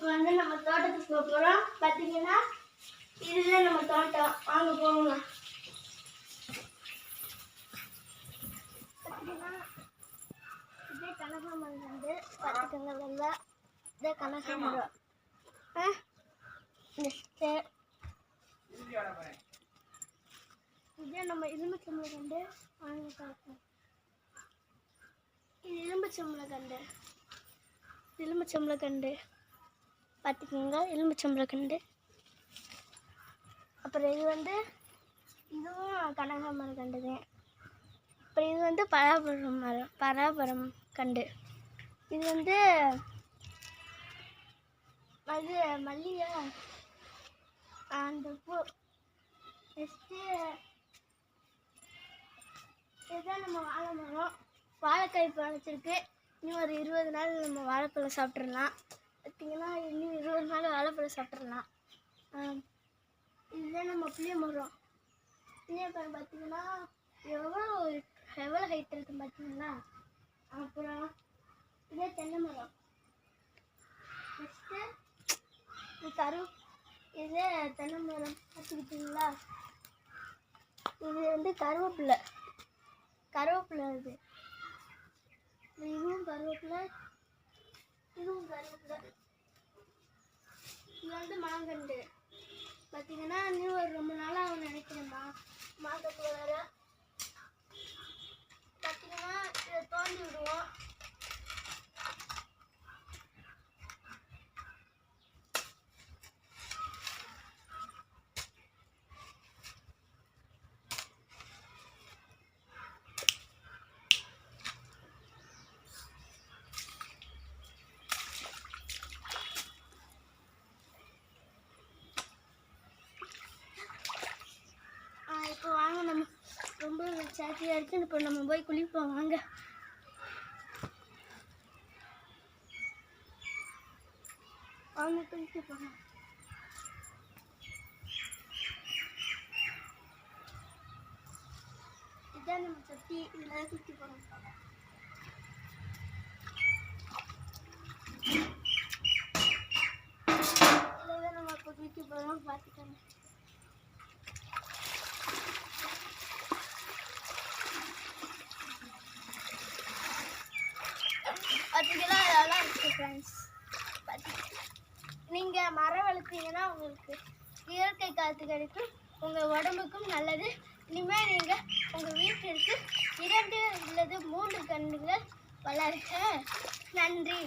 இப்போ வந்து நம்ம தோட்டத்துக்கு போக போகிறோம் பார்த்தீங்கன்னா இதுதான் நம்ம தோட்டம். வாங்க பார்த்தீங்கன்னா இதே கனகாமரம் வந்து பார்த்துக்கோங்க நல்லா இதே கனகாமரம் ஆ? இதே நம்ம இரும்பு சம்பளை கண்டு வாங்க பார்ப்போம். இது இரும்பு சம்பளை கண்டு. எலும்பு சம்பளை கண்டு. பார்த்துக்கோங்க. எலும்பு கண்டு அப்புறம் இது வந்து இதுவும் கனகாமரம் கண்டுது அப்புறம் இது வந்து பராபரம் மரம் பராபரம் கண்டு. இது வந்து அது மல்லிகை அந்த பூ நெக்ஸ்ட்டு இதுதான் நம்ம வாழை மரம் வாழைக்காய் பழச்சிருக்கு இன்னும் ஒரு இருபது நாள் நம்ம வாழைப்பழம் சாப்பிட்றலாம் பார்த்தீங்கன்னா இன்னும் இருபது நாள் வாழைப்பழம் சாப்பிட்றலாம் இதுதான் நம்ம புளிய மரம் புளிய மரம் பார்த்தீங்கன்னா எவ்வளோ எவ்வளோ ஹைட் இருக்கு பார்த்தீங்களா? அப்புறம் இதே தென்னை மரம். நெக்ஸ்ட்டு இது கரு இதே தென்னை மரம். பார்த்துக்கிட்டீங்களா? இது வந்து கருவேப்பிலை. கருவேப்பிலை இது இதுவும் கருவேப்பிலை. இதுவும் கருவேப்பிலை இது வந்து மாங்கண்டு பார்த்தீங்கன்னா இன்னும் ஒரு ரொம்ப நாளாக அவன் நினைக்கிறேம்மா மாங்கட்டு வளர பார்த்தீங்கன்னா இதை தோண்டி விடுவோம் ஆ, இப்போ வாங்க நம்ம ரொம்ப சாத்தியாக இருக்கு இப்போ நம்ம போய் குளிப்போம் வாங்க. வாங்க குளிக்க போகலாம் இதான் நம்ம சட்டி இதில் குளிக்க போகிறோம் இதில் நம்ம இப்போ குளிக்க போகிறோம் பார்த்துக்கோங்க பார்த்தீங்கன்னா அதெல்லாம் இருக்குது ஃப்ரெண்ட்ஸ் நீங்கள் மரம் வளர்த்தீங்கன்னா உங்களுக்கு இயற்கை காற்று கிடைக்கும். உங்கள் உடம்புக்கும் நல்லது. இனிமேல் நீங்கள் உங்கள் வீட்டிற்கு இரண்டு அல்லது மூன்று கன்றுகள் வளர்க்க நன்றி.